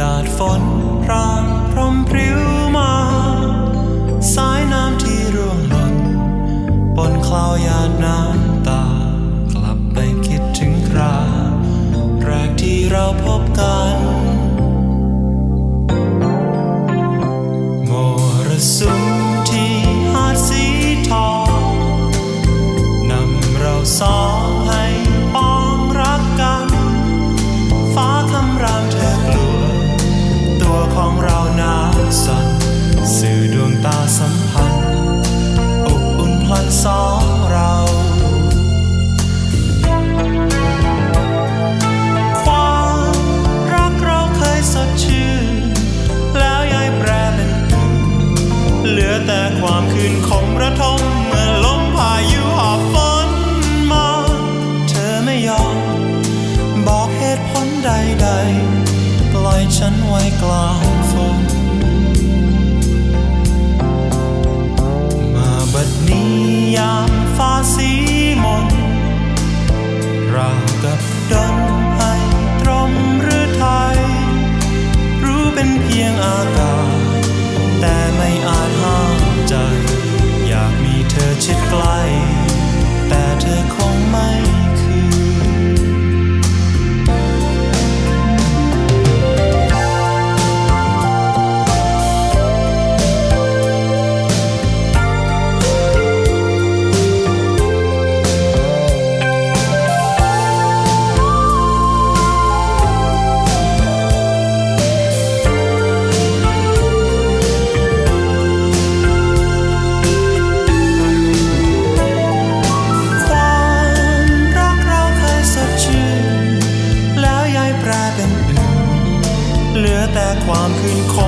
หยาดฝนพรางพรมพริ้วมา สายน้ำที่ร่วงหล่นบนคลาวหยาดน้ำตา กลับไปคิดถึงคราแรกที่เราพบกันโมรสุมาสัมพันธ์อบอุ่นพลันสองเราความรักเราเคยสดชื่นแล้วยายแปรเป็นอึเหลือแต่ความคืนคมระทมเมื่อลมพายุหอบฝนมา เธอไม่ยอม บอกเหตุผลใดๆ ปล่อยฉันไว้กลาง ห้ ความคืนคง